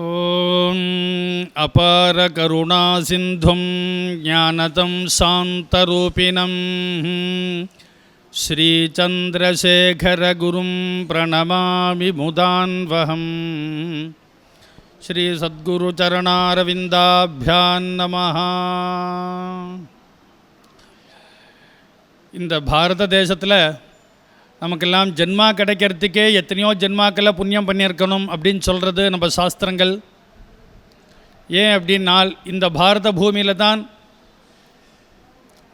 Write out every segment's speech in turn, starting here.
ॐ अपारकरुणासिन्धुं ज्ञानतं शान्तरूपिणं श्रीचन्द्रशेखरगुरुं प्रणमामि मुदान्वहम् श्रीसद्गुरुचरणारविन्दाभ्यां नमः இந்த பாரத தேசத்தில் நமக்கெல்லாம் ஜென்மா கிடைக்கிறதுக்கே எத்தனையோ ஜென்மாக்களை புண்ணியம் பண்ணியிருக்கணும் அப்படின்னு சொல்கிறது நம்ம சாஸ்திரங்கள். ஏன் அப்படின்னால் இந்த பாரத பூமியில் தான்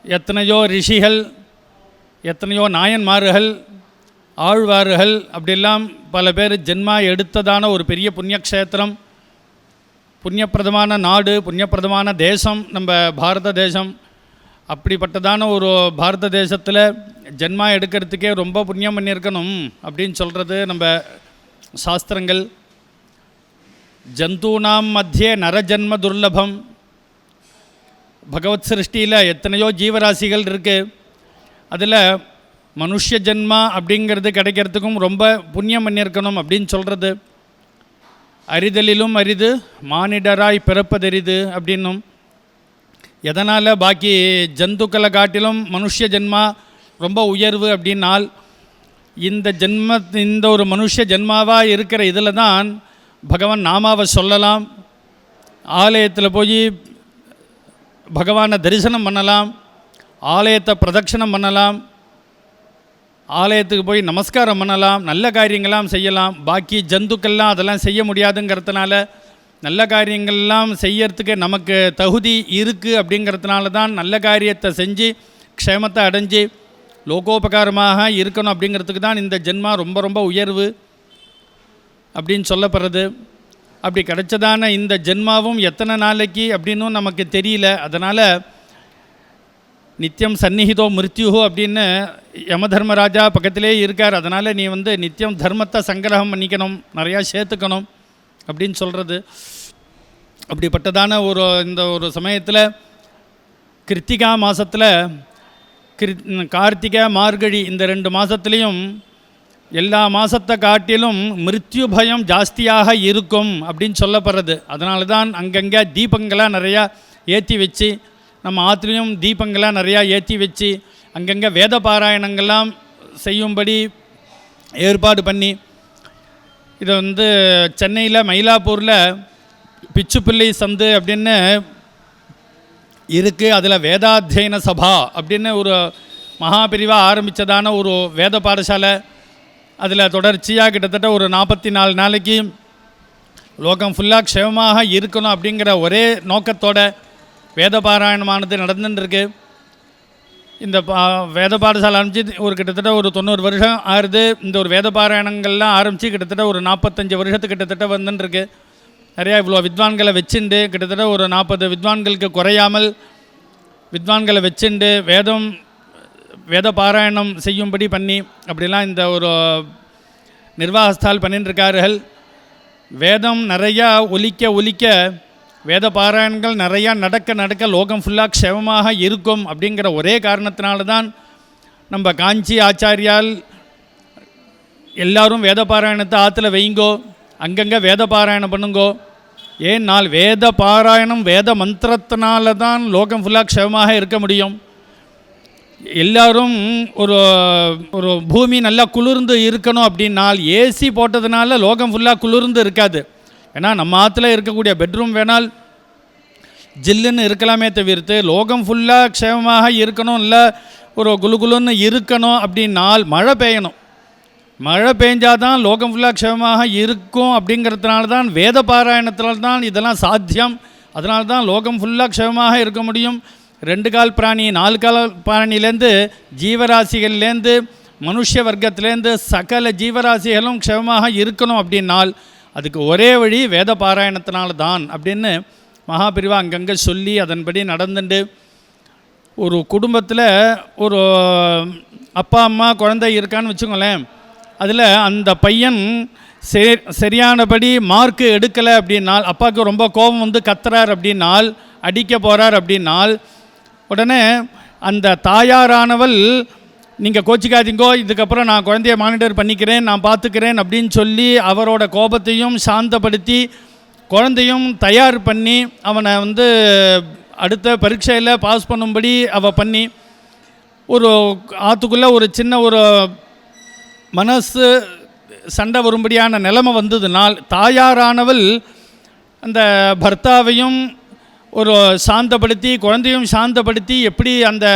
எத்தனையோ ரிஷிகள் எத்தனையோ நாயன்மார்கள் ஆழ்வார்கள் அப்படிலாம் பல பேர் ஜென்மா எடுத்ததான ஒரு பெரிய புண்ணியக்ஷேத்திரம் புண்ணியப்பிரதமான நாடு புண்ணியப்பிரதமான தேசம் நம்ம பாரத தேசம். அப்படிப்பட்டதான ஒரு பாரத தேசத்தில் ஜென்மா எடுக்கிறதுக்கே ரொம்ப புண்ணியம் பண்ணியிருக்கணும் அப்படின்னு சொல்கிறது நம்ம சாஸ்திரங்கள். ஜந்தூனாம் மத்தியே நரஜன்ம துர்லபம். பகவத் சிருஷ்டியில் எத்தனையோ ஜீவராசிகள் இருக்குது அதில் மனுஷ ஜென்மா அப்படிங்கிறது கிடைக்கிறதுக்கும் ரொம்ப புண்ணியம் பண்ணியிருக்கணும் அப்படின்னு சொல்கிறது அரிதலிலும் அரிது மானிடராய் பிறப்பதரிது அப்படின்னும். எதனால் பாக்கி ஜந்துக்களை காட்டிலும் மனுஷ ஜென்மா ரொம்ப உயர்வு அப்படின்னால் இந்த ஜென்ம இந்த ஒரு மனுஷ ஜென்மாவாக இருக்கிற இதில் தான் பகவான் நாமாவை சொல்லலாம். ஆலயத்தில் போய் பகவானை தரிசனம் பண்ணலாம். ஆலயத்தை பிரதட்சணம் பண்ணலாம். ஆலயத்துக்கு போய் நமஸ்காரம் பண்ணலாம். நல்ல காரியங்கள்லாம் செய்யலாம். பாக்கி ஜந்துக்கள்லாம் அதெல்லாம் செய்ய முடியாதுங்கிறதுனால நல்ல காரியங்கள்லாம் செய்யறதுக்கு நமக்கு தகுதி இருக்குது அப்படிங்கிறதுனால தான் நல்ல காரியத்தை செஞ்சு க்ஷேமத்தை அடைஞ்சு லோகோபகாரமாக இருக்கணும் அப்படிங்கிறதுக்கு தான் இந்த ஜென்மா ரொம்ப ரொம்ப உயர்வு அப்படின்னு சொல்லப்படுறது. அப்படி கிடைச்சதான இந்த ஜென்மாவும் எத்தனை நாளைக்கு அப்படின்னும் நமக்கு தெரியல. அதனால் நித்தியம் சந்நிகிதோ மிருத்யுஹோ அப்படின்னு யமதர்மராஜா பக்கத்திலே இருக்கார். அதனால் நீ வந்து நித்தியம் தர்மத்தை சங்கிரகம் பண்ணிக்கணும் நிறையா சேர்த்துக்கணும். அப்படின்னு சொல்கிறது அப்படிப்பட்டதான ஒரு இந்த ஒரு சமயத்தில் கிருத்திகா மாதத்தில் கிரு கார்த்திகை மார்கழி இந்த ரெண்டு மாதத்துலேயும் எல்லா மாதத்தை காட்டிலும் மிருத்யு பயம் ஜாஸ்தியாக இருக்கும் அப்படின்னு சொல்லப்படுறது. அதனால தான் அங்கங்கே தீபங்களாக நிறையா ஏற்றி வச்சு நம்ம ஆற்றுலையும் தீபங்களாக நிறையா ஏற்றி வச்சு அங்கங்கே வேத பாராயணங்கள்லாம் செய்யும்படி ஏற்பாடு பண்ணி இது வந்து சென்னையில் மயிலாப்பூரில் பிச்சுப்பிள்ளை சந்து அப்படின்னு இருக்குது அதில் வேதாத்தியன சபா அப்படின்னு ஒரு மகாபிரிவா ஆரம்பித்ததான ஒரு வேத பாடசாலை. அதில் தொடர்ச்சியாக கிட்டத்தட்ட ஒரு நாற்பத்தி நாலு நாளைக்கு லோகம் ஃபுல்லாக க்ஷேமமாக இருக்கணும் அப்படிங்கிற ஒரே நோக்கத்தோட வேத பாராயணமானது நடந்துட்டுருக்கு இந்த பா வேத பாடசாலை ஆரம்பித்து ஒரு கிட்டத்தட்ட ஒரு தொண்ணூறு வருஷம் ஆறுது இந்த ஒரு வேத பாராயணங்கள்லாம் ஆரம்பித்து கிட்டத்தட்ட ஒரு நாற்பத்தஞ்சு வருஷத்துக்கு கிட்டத்தட்ட வந்துட்டுருக்கு நிறையா இவ்வளோ வித்வான்களை வச்சுண்டு கிட்டத்தட்ட ஒரு நாற்பது வித்வான்களுக்கு குறையாமல் வித்வான்களை வச்சுண்டு வேதம் வேத பாராயணம் செய்யும்படி பண்ணி அப்படிலாம் இந்த ஒரு நிர்வாகஸ்தால் பண்ணிட்டுருக்கார்கள் வேதம் நிறையா ஒலிக்க ஒலிக்க வேத பாராயணங்கள் நிறையா நடக்க நடக்க லோகம் ஃபுல்லாக க்ஷேமமாக இருக்கும் அப்படிங்கிற ஒரே காரணத்தினால தான் நம்ம காஞ்சி ஆச்சாரியால் எல்லாரும் வேத பாராயணத்தை ஆற்றுல வைங்கோ அங்கங்கே வேத பாராயணம் பண்ணுங்கோ நாள் வேத பாராயணம் வேத மந்திரத்தினால தான் லோகம் ஃபுல்லாக க்ஷேமமாக இருக்க முடியும். எல்லாரும் ஒரு ஒரு பூமி நல்லா குளிர்ந்து இருக்கணும் அப்படின்னால் ஏசி போட்டதுனால லோகம் ஃபுல்லாக குளிர்ந்து இருக்காது. ஏன்னா நம்ம ஆற்றுல இருக்கக்கூடிய பெட்ரூம் வேணால் ஜில்லுன்னு இருக்கலாமே தவிர்த்து லோகம் ஃபுல்லாக க்ஷேமமாக இருக்கணும் இல்லை ஒரு குலுகுலுன்னு இருக்கணும் அப்படின்னால் மழை பெய்யணும். மழை பெஞ்சாதான் லோகம் ஃபுல்லாக க்ஷேமமாக இருக்கும் அப்படிங்கிறதுனால தான் வேத பாராயணத்தினால் தான் இதெல்லாம் சாத்தியம். அதனால தான் லோகம் ஃபுல்லாக க்ஷேமமாக இருக்க முடியும். ரெண்டு கால் பிராணி நாலு கால் பிராணிலேருந்து ஜீவராசிகள்லேருந்து மனுஷ வர்க்கத்திலேருந்து சகல ஜீவராசிகளும் க்ஷேமமாக இருக்கணும் அப்படின்னால் அதுக்கு ஒரே வழி வேத பாராயணத்தினால தான் அப்படின்னு மகாபிரிவா அங்கங்கே சொல்லி அதன்படி நடந்துட்டு ஒரு குடும்பத்தில் ஒரு அப்பா அம்மா குழந்தை இருக்கான்னு வச்சுக்கோங்களேன். அதில் அந்த பையன் சே சரியானபடி மார்க்கு எடுக்கலை அப்படின்னால் அப்பாவுக்கு ரொம்ப கோபம் வந்து கத்துறார் அப்படின்னால் அடிக்க போகிறார் அப்படின்னால் உடனே அந்த தாயாரானவள் நீங்கள் கோச்சிக்காதீங்கோ இதுக்கப்புறம் நான் குழந்தைய மானிட்டர் பண்ணிக்கிறேன் நான் பார்த்துக்கிறேன் அப்படின்னு சொல்லி அவரோட கோபத்தையும் சாந்தப்படுத்தி குழந்தையும் தயார் பண்ணி அவனை வந்து அடுத்த பரீட்சையில் பாஸ் பண்ணும்படி அவ பண்ணி ஒரு ஆற்றுக்குள்ளே ஒரு சின்ன ஒரு மனசு சண்டை வரும்படியான நிலைமை வந்ததுனால் தாயாரானவள் அந்த பர்த்தாவையும் ஒரு சாந்தப்படுத்தி குழந்தையும் சாந்தப்படுத்தி எப்படி அந்த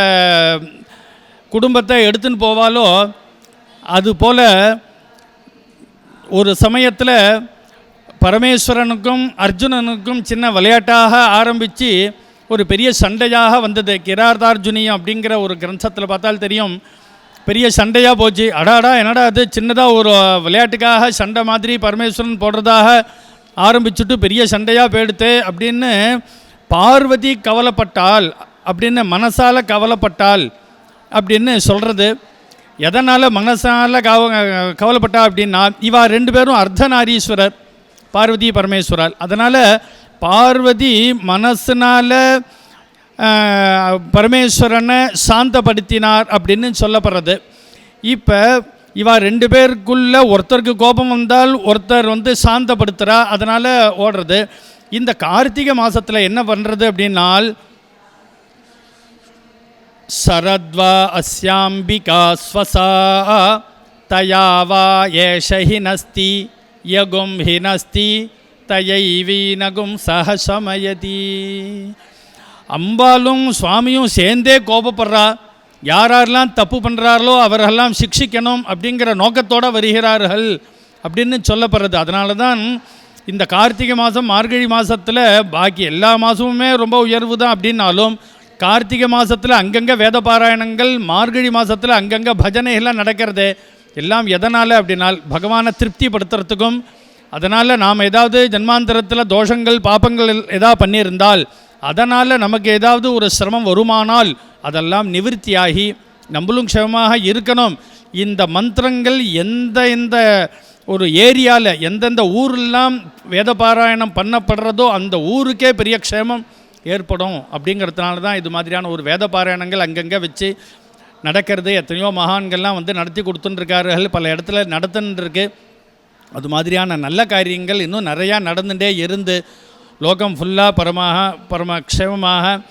குடும்பத்தை எடுத்துன்னு போவாலோ அதுபோல் ஒரு சமயத்தில் பரமேஸ்வரனுக்கும் அர்ஜுனனுக்கும் சின்ன விளையாட்டாக ஆரம்பித்து ஒரு பெரிய சண்டையாக வந்தது. கிரார்தார்ஜுனியம் அப்படிங்கிற ஒரு கிரந்தத்தில் பார்த்தால் தெரியும். பெரிய சண்டையாக போச்சு. அடாடா என்னடா அது சின்னதாக ஒரு விளையாட்டுக்காக சண்டை மாதிரி பரமேஸ்வரன் போடுறதாக ஆரம்பிச்சுட்டு பெரிய சண்டையாக போயிடுத்து அப்படின்னு பார்வதி கவலைப்பட்டால் அப்படின்னு மனசால் கவலைப்பட்டாள். அப்படின்னு சொல்கிறது எதனால் மனசால் கவ கவலைப்பட்டா அப்படின்னா இவா ரெண்டு பேரும் அர்த்தநாரீஸ்வரர் பார்வதி பரமேஸ்வரர். அதனால் பார்வதி மனசினால் பரமேஸ்வரனை சாந்தப்படுத்தினார் அப்படின்னு சொல்லப்படுறது. இப்போ இவா ரெண்டு பேருக்குள்ள ஒருத்தருக்கு கோபம் வந்தால் ஒருத்தர் வந்து சாந்தப்படுத்துகிறா அதனால் ஓடுறது. இந்த கார்த்திகை மாதத்தில் என்ன பண்ணுறது அப்படின்னால் சரத்வா அஸ்யாம்பிகா ஸ்வசா தயா வா ஏஷ ஹினஸ்தி யகும் தயை தயைவீனகும் சஹசமயதி. அம்பாலும் சுவாமியும் சேர்ந்தே கோபப்படுறா. யார் யாரெல்லாம் தப்பு பண்ணுறார்களோ அவர்களெல்லாம் சிக்ஷிக்கணும் அப்படிங்கிற நோக்கத்தோடு வருகிறார்கள் அப்படின்னு சொல்லப்படுறது. அதனால தான் இந்த கார்த்திகை மாதம் மார்கழி மாதத்தில் பாக்கி எல்லா மாதமுமே ரொம்ப உயர்வு தான் அப்படின்னாலும் கார்த்திகை மாதத்தில் அங்கங்கே வேத பாராயணங்கள் மார்கழி மாதத்தில் அங்கங்கே பஜனைகள்லாம் நடக்கிறது. எல்லாம் எதனால் அப்படின்னால் பகவானை திருப்திப்படுத்துறதுக்கும் அதனால் நாம் ஏதாவது ஜன்மாந்தரத்தில் தோஷங்கள் பாப்பங்கள் ஏதாவது பண்ணியிருந்தால் அதனால் நமக்கு ஏதாவது ஒரு சிரமம் வருமானால் அதெல்லாம் நிவிருத்தியாகி நம்மளும் க்ஷமமாக இருக்கணும். இந்த மந்திரங்கள் எந்த எந்த ஒரு ஏரியாவில் எந்தெந்த ஊரெல்லாம் வேத பாராயணம் பண்ணப்படுறதோ அந்த ஊருக்கே பெரிய க்ஷேமம் ஏற்படும் அப்படிங்கிறதுனால தான் இது மாதிரியான ஒரு வேத பாராயணங்கள் அங்கங்கே வச்சு நடக்கிறது. எத்தனையோ மகான்கள்லாம் வந்து நடத்தி கொடுத்துட்டுருக்கார்கள் பல இடத்துல நடத்துன்னு அது மாதிரியான நல்ல காரியங்கள் இன்னும் நிறையா நடந்துகிட்டே இருந்து லோகம் ஃபுல்லாக பரமாக பரம க்ஷேமமாக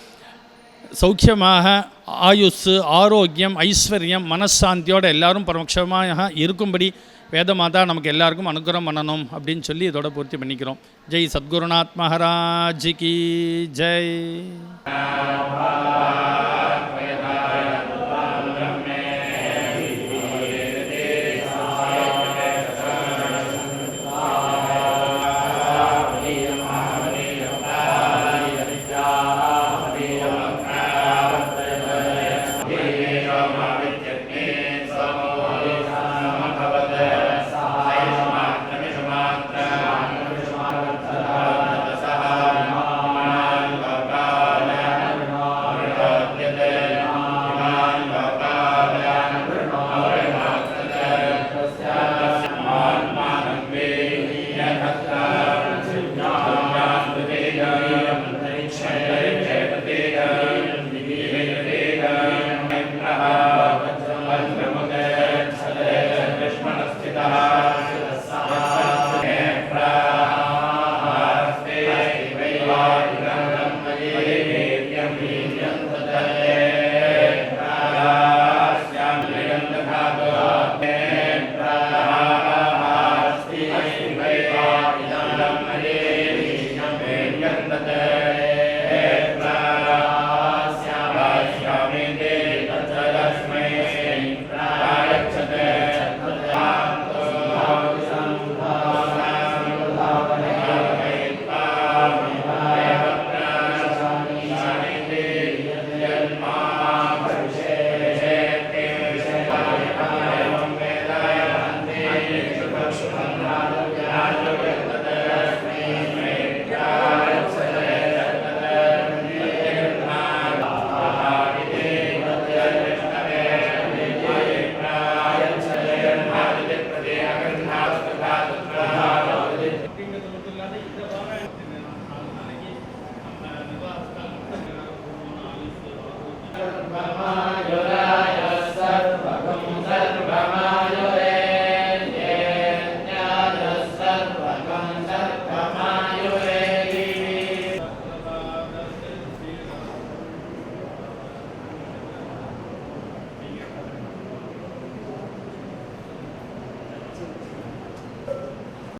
சௌக்கியமாக ஆயுஸ் ஆரோக்கியம் ஐஸ்வர்யம் மனசாந்தியோடு எல்லாரும் பரமக்ஷமாக இருக்கும்படி வேதமாதா நமக்கு எல்லாருக்கும் அனுகிரகம் பண்ணணும் அப்படின்னு சொல்லி இதோட பூர்த்தி பண்ணிக்கிறோம். ஜெய் சத்குருநாத் மகாராஜ் கி ஜெய்.